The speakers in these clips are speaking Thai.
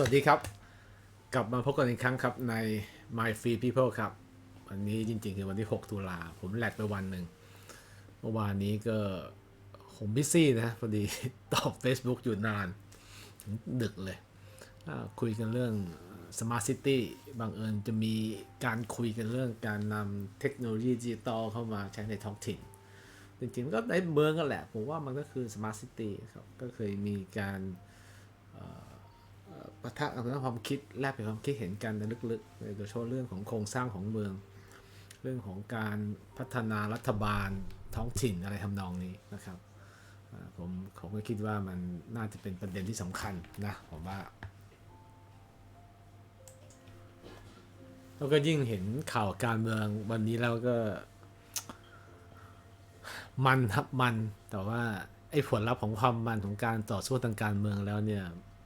สวัสดีครับ กลับมาพบกันอีกครั้งครับใน My Free People ครับ วันนี้จริงๆ คือวันที่ 6 ตุลาผมแลกไปวันหนึ่ง เมื่อวานนี้ก็ผมบิซี่นะ พอดีตอบ Facebook อยู่นาน ถึงดึกเลย คุยกันเรื่อง Smart City บังเอิญจะมีการคุยกันเรื่องการนำเทคโนโลยีดิจิตอลเข้ามาใช้ในท้องถิ่น จริงๆก็ในเมืองกันแหละ ผมว่ามันก็คือ Smart City ครับ ก็เคยมีการ ปะทะกันเรื่องความคิดแลกเปลี่ยนความคิดเห็นกันในลึกๆโดยเฉพาะเรื่องของโครงสร้างของเมือง เรื่องของการพัฒนารัฐบาลท้องถิ่นอะไรทำนองนี้นะครับผมผมก็คิดว่ามันน่าจะเป็นประเด็นที่สำคัญนะผมว่าแล้วก็ยิ่งเห็นข่าวการเมืองวันนี้แล้วก็ มันครับมันแต่ว่าไอ้ผลลัพธ์ของความมันของการต่อสู้ทางการเมืองแล้วเนี่ย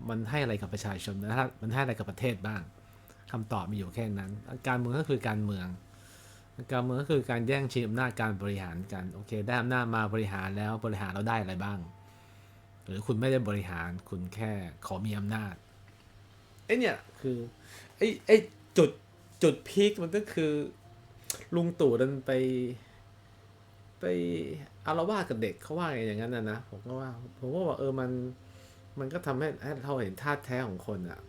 มันให้อะไรกับประชาชนนะมันให้อะไรกับประเทศบ้างคำตอบมีอยู่แค่นั้น การเมืองก็คือการเมือง การเมืองก็คือการแย่งชิงอำนาจการบริหารกันโอเค ได้อำนาจมาบริหารแล้วบริหารเราได้อะไรบ้าง หรือคุณไม่ได้บริหารคุณแค่ขอมีอำนาจไอ้เนี่ยคือไอ้ไอ้จุดจุดพีคมันก็คือลุงตู่ดันไป ไปอารวาสกับเด็กเขาว่าอย่างนั้นนะนะผมก็ว่า ผมก็ว่าเออมัน มันก็ทำให้ให้เราเห็นท่าตุแท้ของคนอะ่ะ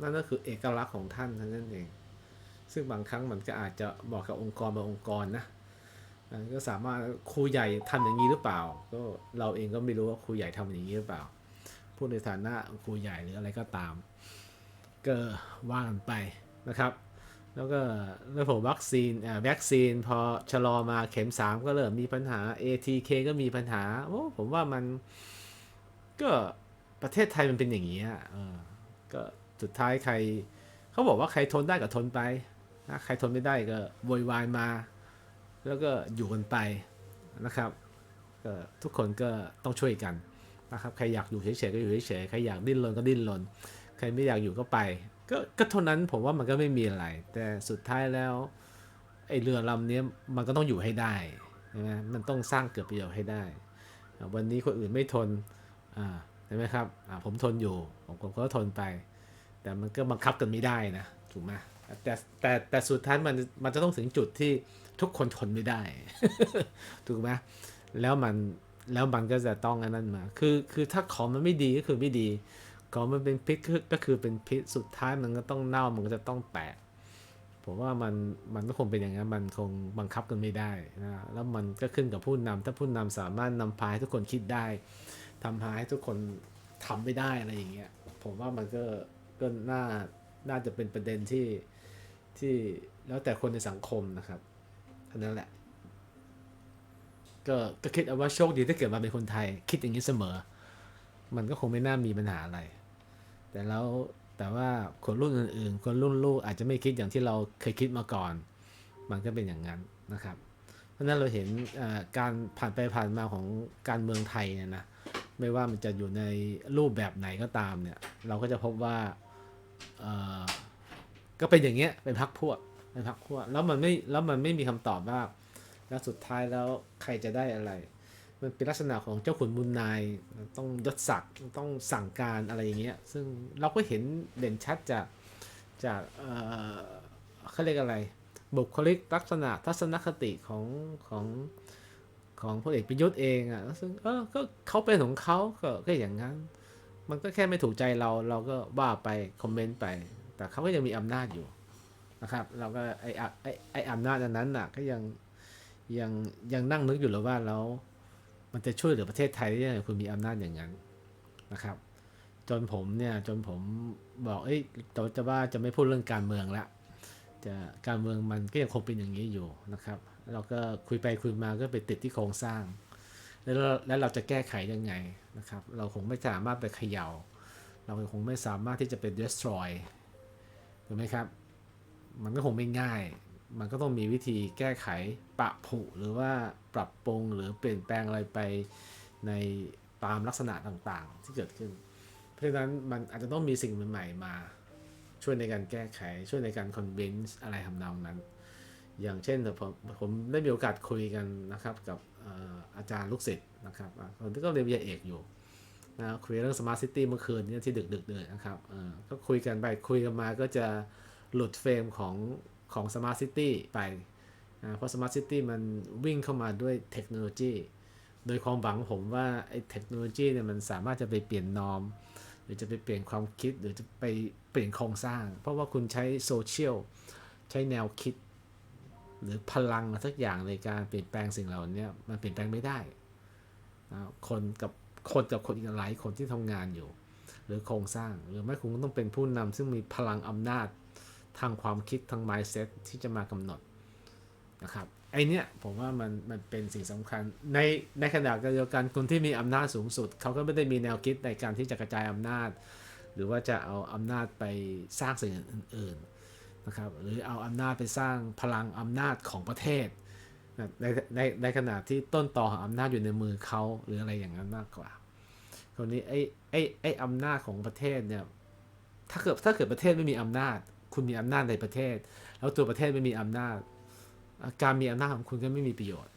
นั่นก็คือเอกลักษณ์ของท่านเท่านั้นเอง ซึ่งบางครั้งมันก็อาจจะบอกกับองค์กรบางองค์กรนะมันก็สามารถครูใหญ่ทำอย่างนี้หรือเปล่า ก็เราเองก็ไม่รู้ว่าครูใหญ่ทำอย่างนี้หรือเปล่า พูดในฐานะครูใหญ่หรืออะไรก็ตาม ก็ว่ากันไปนะครับ แล้วก็เรื่องของวัคซีนอ่าวัคซีนพอชะลอมาเข็ม 3 ก็เริ่มมีปัญหา ATK ก็มีปัญหาโอ้ผมว่ามันก็ ประเทศไทยมันเป็นอย่างนี้อะก็สุดท้ายใคร เขาบอกว่าใครทนได้ก็ทนไปนะใครทนไม่ได้ก็โวยวายมา แล้วก็อยู่กันไปนะครับก็ทุกคนก็ต้องช่วยกันนะครับใครอยากอยู่เฉยๆก็อยู่เฉยๆใครอยากดิ้นรนก็ดิ้นรนใครไม่อยากอยู่ก็ไปก็ก็เท่านั้นผมว่ามันก็ไม่มีอะไร แต่สุดท้ายแล้วไอเรือลำนี้มันก็ต้องอยู่ให้ได้ใช่ไหมมันต้องสร้างเกิดประโยชน์ให้ได้ วันนี้คนอื่นไม่ทนอ่า ช่ไหมครับอ่าผมทนอยู่ ผมผมก็ทนไป แต่มันก็บังคับกันไม่ได้นะ ถูกไหมแต่แต่แต่สุดท้ายมันมันจะต้องถึงจุดที่ทุกคนทนไม่ได้ ถูกไหมแล้วมันแล้วมันก็จะต้องอันนั้นมา คือคือถ้าของมันไม่ดีก็คือไม่ดี ของมันเป็นพิษก็คือเป็นพิษ สุดท้ายมันก็ต้องเน่า มันก็จะต้องแตก ผมว่ามันมันก็คงเป็นอย่างนั้น มันคงบังคับกันไม่ได้นะ แล้วมันก็ขึ้นกับผู้นำถ้าผู้นำสามารถนำพาให้ทุกคนคิดได้ ทำพาให้ทุกคนทำไม่ได้อะไรอย่างเงี้ยผมว่ามันก็ก็น่าน่าจะเป็นประเด็นที่ที่แล้วแต่คนในสังคมนะครับเท่านั้นแหละ ก็ก็คิดเอาว่าโชคดีถ้าเกิดมาเป็นคนไทย คิดอย่างนี้เสมอ มันก็คงไม่น่ามีปัญหาอะไร แต่แล้วแต่ว่าคนรุ่นอื่น ๆ คนรุ่นลูกอาจจะไม่คิดอย่างที่เราเคยคิดมาก่อน มันก็เป็นอย่างนั้นนะครับ เพราะฉะนั้นเราเห็นเอ่อการผ่านไปผ่านมาของการเมืองไทยเนี่ยนะ ไม่ว่ามันจะอยู่ในรูปแบบไหนก็ตามเนี่ย เราก็จะพบว่าเออก็เป็นอย่างเงี้ยเป็นพักพวกเป็นพักพวกแล้วมันไม่แล้วมันไม่มีคำตอบว่า แล้วสุดท้ายแล้วใครจะได้อะไร มันเป็นลักษณะของเจ้าขุนบุญนายต้องยศศักดิ์ต้องสั่งการอะไรอย่างเงี้ยซึ่งเราก็เห็นเด่นชัดจากจากเออเขาเรียกอะไร บุคลิกลักษณะทัศนคติของของ ของพลเอกประยุทธ์เองอะ่ะซึ่งเออก็เขาเป็นของเขาก็ก็อย่างนั้น มันก็แค่ไม่ถูกใจเราเราก็ว่าไปคอมเมนต์ไป แต่เขาก็ยังมีอำนาจอยู่นะครับ เราก็ไออะไอไออำนาจอันนั้นน่ะ ก็ยังยังยังนั่งนึกอยู่เลยว่าแล้วมันจะช่วยเหลือประเทศไทยได้ยังไงคุณมีอำนาจอย่างนั้นนะครับ จนผมเนี่ยจนผมบอกเอ้ยจะจะว่าจะไม่พูดเรื่องการเมืองละจะการเมืองมันก็ยังคงเป็นอย่างนี้อยู่นะครับ เราก็คุยไปคุยมาก็ไปติดที่โครงสร้าง แล้วแล้วเราจะแก้ไขยังไงนะครับ เราคงไม่สามารถไปเขย่า เราคงไม่สามารถที่จะเป็น destroy ถูกไหมครับ มันก็คงไม่ง่าย มันก็ต้องมีวิธีแก้ไขปะผุหรือว่าปรับปรุงหรือเปลี่ยนแปลงอะไรไปในตามลักษณะต่างๆ ที่เกิดขึ้น เพราะฉะนั้นมันอาจจะต้องมีสิ่งใหม่ๆมาช่วยในการแก้ไขช่วยในการ convince อะไรทำนองนั้น อย่างเช่นผมผมได้มีโอกาสคุยกันนะครับกับอาจารย์ลูกศิษย์นะครับคนที่ก็เรียนวิทยาเอกอยู่นะคุยเรื่อง smart city เมื่อคืนนี้ที่ดึกๆเลยนะครับก็คุยกันไปคุยกันมาก็จะหลุดเฟรมของของ smart city ไปนะเพราะ smart city มันวิ่งเข้ามาด้วยเทคโนโลยี โดยความหวังผมว่าไอ้เทคโนโลยีเนี่ยมันสามารถจะไปเปลี่ยนนอม หรือจะไปเปลี่ยนความคิดหรือจะไปเปลี่ยนโครงสร้าง เพราะว่าคุณใช้โซเชียลใช้แนวคิด หรือพลังอะไรสักอย่างในการเปลี่ยนแปลงสิ่งเหล่านี้มันเปลี่ยนแปลงไม่ได้นะคนกับคนกับคนอีกหลายคนที่ทำงานอยู่ หรือโครงสร้าง หรือไม่คุณต้องเป็นผู้นำซึ่งมีพลังอำนาจทางความคิดทาง mindset ที่จะมากำหนดนะครับไอเนี้ยผมว่ามันมันเป็นสิ่งสำคัญ ในในขณะเดียวกันคนที่มีอำนาจสูงสุด เขาก็ไม่ได้มีแนวคิดในการที่จะกระจายอำนาจ หรือว่าจะเอาอำนาจไปสร้างสิ่งอื่นๆ นะครับหรือเอาอำนาจไปสร้างพลังอำนาจของประเทศในในในขณะที่ต้นต่อของอำนาจอยู่ในมือเขาหรืออะไรอย่างนั้นมากกว่าคราวนี้ไอ้ไอ้ไอ้อำนาจของประเทศเนี่ยถ้าเกิดถ้าเกิดประเทศไม่มีอำนาจ คุณมีอำนาจในประเทศ แล้วตัวประเทศไม่มีอำนาจ การมีอำนาจของคุณก็ไม่มีประโยชน์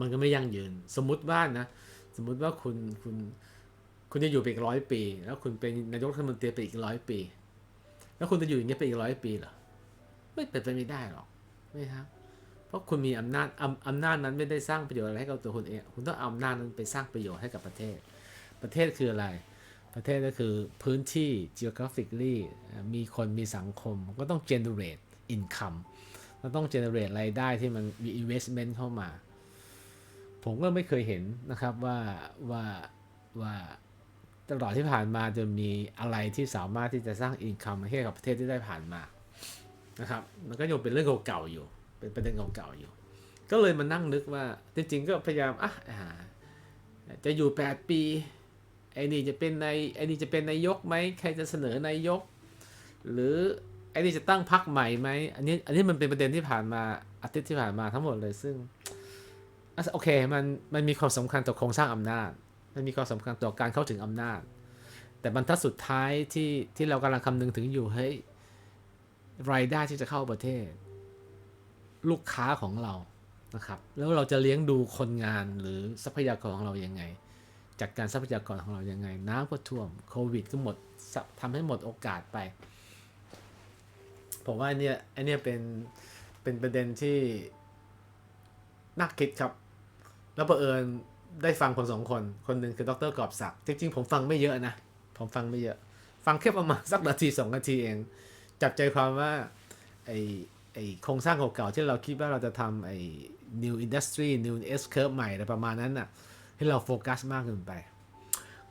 มันก็ไม่ยั่งยืน สมมุติว่านะสมมุติว่าคุณคุณคุณจะอยู่ไปอีกร้อยปี แล้วคุณเป็นนายกรัฐมนตรีไปอีกร้อยปี แล้วคุณจะอยู่อย่างนี้ไปอีกร้อยปีเหรอไม่เป็นไปไม่ได้หรอกไม่ครับ เพราะคุณมีอำนาจอำอำนาจนั้นไม่ได้สร้างประโยชน์อะไรให้กับตัวคุณเองคุณต้องเอาอำนาจนั้นไปสร้างประโยชน์ให้กับประเทศ ประเทศคืออะไร ประเทศก็คือพื้นที่ geographically มีคนมีสังคมก็ต้อง generate income เราต้อง generate รายได้ที่มันมี investment เข้ามา ผมก็ไม่เคยเห็นนะครับว่าว่าว่า ตลอดที่ผ่านมาจะมีอะไรที่สามารถที่จะสร้าง income ให้กับประเทศที่ได้ผ่านมานะครับ มันก็ยังเป็นเรื่องเก่าๆอยู่ เป็นประเด็นเก่าๆอยู่ ก็เลยมานั่งนึกว่าจริงๆก็พยายามอะจะอยู่ 8 ปีไอ้นี่จะเป็นในไอ้นี่จะเป็นนายกไหมใครจะเสนอนายก หรือไอ้นี่จะตั้งพักใหม่ไหมอันนี้อันนี้มันเป็นประเด็นที่ผ่านมาอาทิตย์ที่ผ่านมาทั้งหมดเลยซึ่งโอเคมันมันมีความสำคัญต่อโครงสร้างอำนาจ มันมีความสำคัญต่อการเข้าถึงอำนาจ แต่บรรทัดสุดท้ายที่ที่เรากำลังคำนึงถึงอยู่เฮ้ยรายได้ที่จะเข้าประเทศ ลูกค้าของเรานะครับ แล้วเราจะเลี้ยงดูคนงานหรือทรัพยากรของเรายังไง จัดการทรัพยากรของเรายังไง น้ำก็ท่วมโควิดก็หมดทำให้หมดโอกาสไปผมว่าเนี่ยอเนี่ยเป็นเป็นประเด็นที่น่าคิดครับ แล้วบังเอิญ ได้ฟังคนสองคน คนหนึ่งคือดรกอบศักดิ์จริงๆ ผมฟังไม่เยอะนะ ผมฟังไม่เยอะ ฟังแค่ประมาณสักนาทีสองนาทีเอง จับใจความว่าไอไอโครงสร้างเก่าๆที่เราคิดว่าเราจะทำไอ new industry new S curve ใหม่อะไรประมาณนั้นน่ะ ให้เราโฟกัสมากเกินไป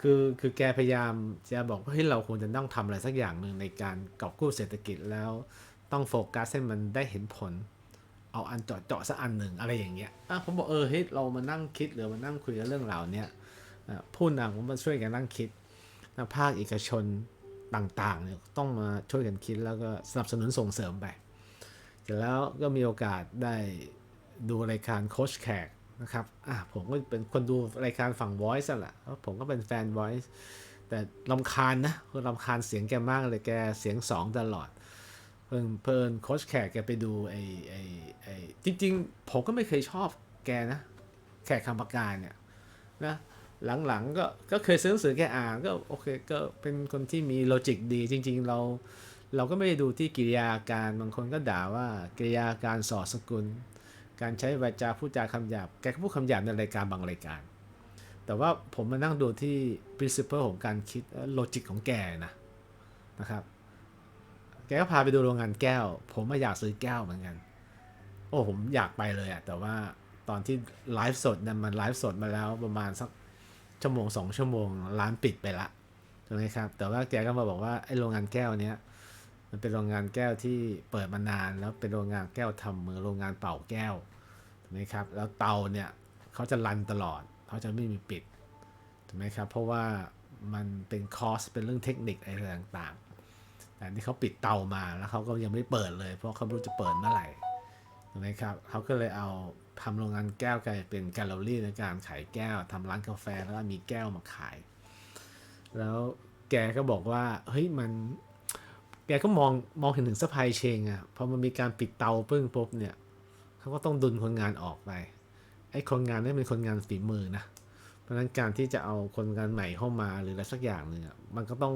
คือคือแกพยายามจะบอกว่าเฮ้ยเราควรจะต้องทำอะไรสักอย่างหนึ่งในการกอบกู้เศรษฐกิจแล้วต้องโฟกัสให้มันได้เห็นผล เอาอันเจาะเจาะสักอันหนึ่งอะไรอย่างเงี้ยอะผมบอกเออเฮ้ยเรามานั่งคิดหรือมานั่งคุยกันเรื่องราวเนี้ยอะผู้นำผมมาช่วยกันนั่งคิดนะภาคเอกชนต่างๆเนี่ยต้องมาช่วยกันคิดแล้วก็สนับสนุนส่งเสริมไปเสร็จแล้วก็มีโอกาสได้ดูรายการโคชแขกนะครับอะผมก็เป็นคนดูรายการฝั่ง Voice นั่นแหละเพราะผมก็เป็นแฟน Voice แต่ลำคาญนะคือลำคาญเสียงแกมากเลยแกเสียงสองตลอด พิ่นเพิ่นโคชแขกแกไปดูไอ้ไอไอจริง ๆ ผมก็ไม่เคยชอบแกนะ แขกคำปากกาเนี่ยนะหลังๆก็ก็เคยซื้อหนังสือแกอ่านก็โอเคก็เป็นคนที่มีโลจิกดี จริง ๆ เราเราก็ไม่ได้ดูที่กิริยาการบางคนก็ด่าว่ากิริยาการสอดสกุล การใช้วาจาพูดจาคำหยาบแกก็พูดคำหยาบในรายการบางรายการ แต่ว่าผมมานั่งดูที่ principle ของการคิดโลจิกของแกนะนะครับ กก็พาไปดูโรงงานแก้ว ผมมาอยากซื้อแก้วเหมือนกัน โอ้ผมอยากไปเลยอะแต่ว่าตอนที่ไลฟ์สดเนี่ยมันไลฟ์สดมาแล้วประมาณสักชั่วโมงสองชั่วโมงร้านปิดไปละใช่ไหมครับ แต่ว่าแกก็มาบอกว่าไอ้โรงงานแก้วเนี้ยมันเป็นโรงงานแก้วที่เปิดมานานแล้วเป็นโรงงานแก้วทำมือโรงงานเป่าแก้วถูกไหมครับ แล้วเตาเนี่ยเขาจะรันตลอดเขาจะไม่มีปิดถูกไหมครับ เพราะว่ามันเป็นคอสเป็นเรื่องเทคนิคอะไรต่าง แต่ที่เขาปิดเตามาแล้วเขาก็ยังไม่เปิดเลย เพราะเขาไม่รู้จะเปิดเมื่อไหร่ถูกไหมครับเขาก็เลยเอาทำโรงงานแก้วกลายเป็นแกลเลอรี่ในการขายแก้วทำร้านกาแฟแล้วมีแก้วมาขาย แล้วแกก็บอกว่าเฮ้ยมันแกก็มองมองเห็นถึงสปายเชงอะพอมันมีการปิดเตาปึ้งปุ๊บเนี่ยเขาก็ต้องดุลคนงานออกไปไอ้คนงานนี่เป็นคนงานฝีมือนะ เพราะฉะนั้นการที่จะเอาคนงานใหม่เข้ามาหรืออะไรสักอย่างหนึ่งอะมันก็ต้อง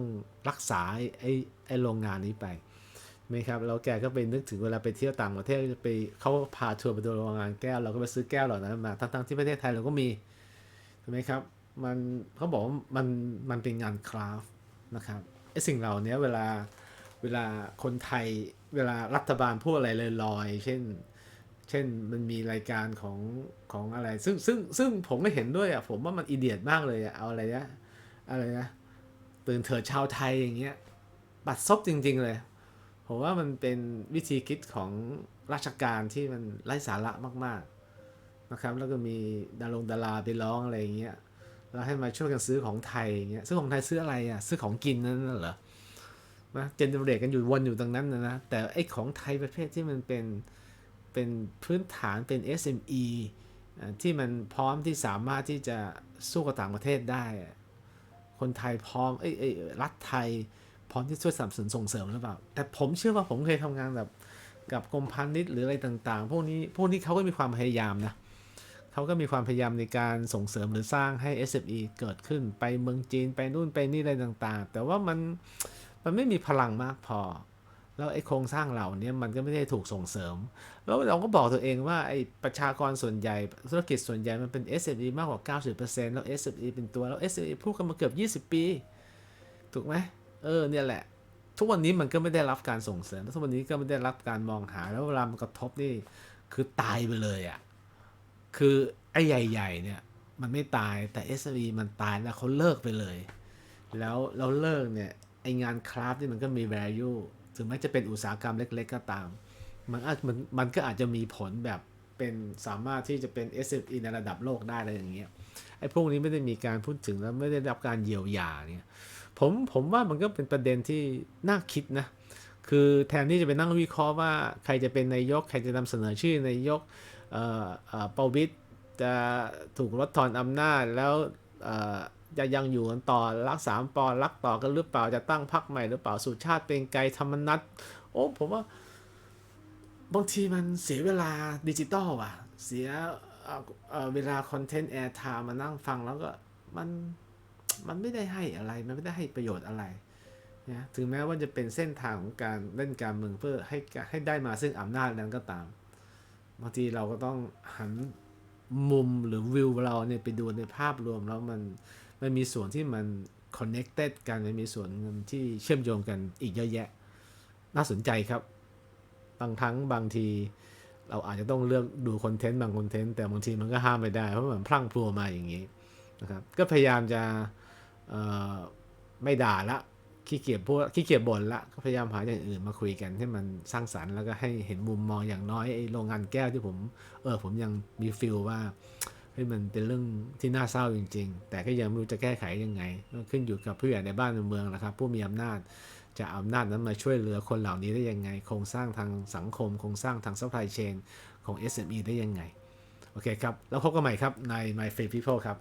รักษาไอ้ไอ้โรงงานนี้ไปใช่ไหมครับแล้วแกก็ไปนึกถึงเวลาไปเที่ยวต่างประเทศจะไปเขาพาทัวร์ไปดูโรงงานแก้วเราก็ไปซื้อแก้วเหล่านั้นมาทั้งๆที่ประเทศไทยเราก็มีใช่ไหมครับมันเขาบอกว่ามันมันเป็นงานคราฟนะครับไอ้สิ่งเหล่านี้เวลาเวลาคนไทยเวลารัฐบาลพูดอะไรลอยๆเช่น เช่นมันมีรายการของของอะไร ซึ่งซึ่งซึ่งผมก็เห็นด้วยอะผมว่ามันอีเดียดมากเลยอะเอาอะไรนะอะไรนะตื่นเถิดชาวไทยอย่างเงี้ยบัดซบจริง ๆ เลย ผมว่ามันเป็นวิธีคิดของราชการที่มันไร้สาระมากๆนะครับ แล้วก็มีดารงดาราไปร้องอะไรอย่างเงี้ยแล้วให้มาช่วยกันซื้อของไทยอย่างเงี้ยซื้อของไทยซื้ออะไรอะซื้อของกินนั่นน่ะเหรอนะเจนเดเรตกันอยู่วนอยู่ตรงนั้นนะนะแต่ไอ้ของไทยประเภทที่มันเป็น เป็นพื้นฐานเป็น SME อ่าที่มันพร้อมที่สามารถที่จะสู้กับต่างประเทศได้ คนไทยพร้อมเอ้ยเอ้รัฐไทยพร้อมที่ช่วยสนับสนุนส่งเสริมหรือเปล่า แต่ผมเชื่อว่าผมเคยทำงานแบบกับกรมพาณิชย์หรืออะไรต่าง ๆ พวกนี้พวกนี้เขาก็มีความพยายามนะเขาก็มีความพยายามในการส่งเสริมหรือสร้างให้ SME เกิดขึ้นไปเมืองจีนไปนู่นไปนี่อะไรต่าง ๆ แต่ว่ามันมันไม่มีพลังมากพอ แล้วไอ้โครงสร้างเหล่านี้มันก็ไม่ได้ถูกส่งเสริม แล้วเราก็บอกตัวเองว่าไอ้ประชากรส่วนใหญ่ ธุรกิจส่วนใหญ่มันเป็น SME มากกว่า 90%แล้ว SME เป็นตัวแล้ว SME พูดกันมาเกือบ 20 ปี ถูกไหมเออเนี่ยแหละ ทุกวันนี้มันก็ไม่ได้รับการส่งเสริมทุกวันนี้ก็ไม่ได้รับการมองหาแล้วเวลามันกระทบนี่คือตายไปเลยอะ่ะคือไอ้ใหญ่ๆเนี่ยมันไม่ตายแต่ SME มันตายแล้วเขาเลิกไปเลย แล้วเราเลิกเนี่ยไองานคราฟที่มันก็มี value ถึงแม้จะเป็นอุตสาหกรรมเล็ก ๆ ก็ตาม มันอาจมันมันก็อาจจะมีผลแบบเป็นสามารถที่จะเป็น SME ในระดับโลกได้อะไรอย่างเงี้ยไอ้พวกนี้ไม่ได้มีการพูดถึงแล้วไม่ได้รับการเยียวยาเนี่ยผมผมว่ามันก็เป็นประเด็นที่น่าคิดนะคือแทนที่จะไปนั่งวิเคราะห์ว่าใครจะเป็นนายก ใครจะนำเสนอชื่อนายกเอ่อเอ่อปวิตรจะถูกลดทอนอำนาจแล้วเอ่อ จะยังอยู่กันต่อรักสามปอรักต่อกันหรือเปล่าจะตั้งพรรคใหม่หรือเปล่าสุชาติเป็นไกรธรรมนัฐโอ้ผมว่าบางทีมันเสียเวลาดิจิตอลอะ เสียเอ่อเอ่อเวลาคอนเทนต์แอร์ไทม์มานั่งฟังแล้วก็มันมันไม่ได้ให้อะไร มันไม่ได้ให้ประโยชน์อะไรนะถึงแม้ว่าจะเป็นเส้นทางของการเล่นการเมืองเพื่อให้ให้ได้มาซึ่งอำนาจนั้นก็ตามบางทีเราก็ต้องหันมุมหรือวิวเราเนี่ยไปดูในภาพรวมแล้วมัน มันมีส่วนที่มัน connected กันมันมีส่วนที่เชื่อมโยงกันอีกเยอะแยะ น่าสนใจครับ บางครั้งบางทีเราอาจจะต้องเลือกดูคอนเทนต์บางคอนเทนต์แต่บางทีมันก็ห้ามไม่ได้ เพราะมันพลั่งพลัวมาอย่างนี้นะครับ ก็พยายามจะไม่ด่าละขี้เกียจพูดขี้เกียจบ่นละก็พยายามหาอย่างอื่นมาคุยกันให้มันสร้างสรรค์แล้วก็ให้เห็นมุมมองอย่างน้อยไอ้โรงงานแก้วที่ผมเออผมยังมีฟิลว่า ฮ้ยมันเป็นเรื่องที่น่าเศร้าจริง ๆ แต่ก็ยังไม่รู้จะแก้ไขยังไงขึ้นอยู่กับผู้ใหญ่ในบ้านในเมืองนะครับ ผู้มีอำนาจจะอาอำนาจนั้นมาช่วยเหลือคนเหล่านี้ได้ยังไง โครงสร้างทางสังคม โครงสร้างทางซัพพลายเชนของ SME ได้ยังไง โอเคครับ แล้วพบกันใหม่ครับใน My Free People ครับ